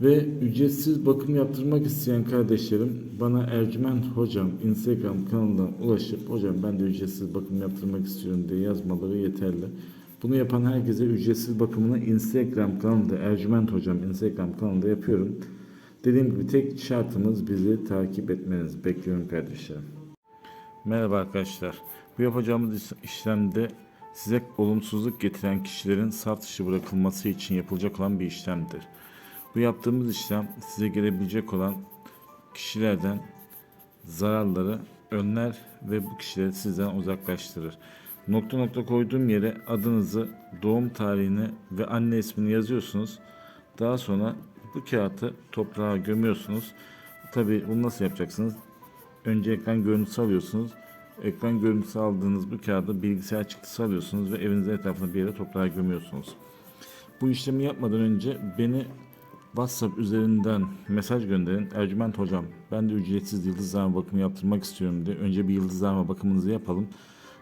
Ve ücretsiz bakım yaptırmak isteyen kardeşlerim bana Ercüment Hocam Instagram kanalından ulaşıp hocam ben de ücretsiz bakım yaptırmak istiyorum diye yazmaları yeterli. Bunu yapan herkese ücretsiz bakımını Instagram kanalında Ercüment Hocam Instagram kanalında yapıyorum. Dediğim gibi tek şartımız bizi takip etmeniz. Bekliyorum kardeşlerim. Merhaba arkadaşlar. Bu yapacağımız iş- işlemde size olumsuzluk getiren kişilerin saf dışı bırakılması için yapılacak olan bir işlemdir. Bu yaptığımız işlem size gelebilecek olan kişilerden zararları önler ve bu kişileri sizden uzaklaştırır. Nokta nokta koyduğum yere adınızı, doğum tarihini ve anne ismini yazıyorsunuz. Daha sonra bu kağıtı toprağa gömüyorsunuz. Tabii bunu nasıl yapacaksınız? Önce ekran görüntüsü alıyorsunuz. Ekran görüntüsü aldığınız bu kağıdı bilgisayar çıktısı alıyorsunuz ve evinizin etrafında bir yere toprağa gömüyorsunuz. Bu işlemi yapmadan önce beni WhatsApp üzerinden mesaj gönderin. Ercüment hocam ben de ücretsiz yıldızlama bakımı yaptırmak istiyorum diye. Önce bir yıldızlama bakımınızı yapalım.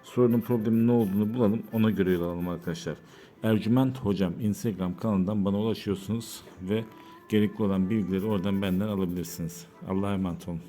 Sorunun problemin ne olduğunu bulalım. Ona göre yol alalım arkadaşlar. Ercüment hocam Instagram kanalından bana ulaşıyorsunuz ve gerekli olan bilgileri oradan benden alabilirsiniz. Allah'a emanet olun.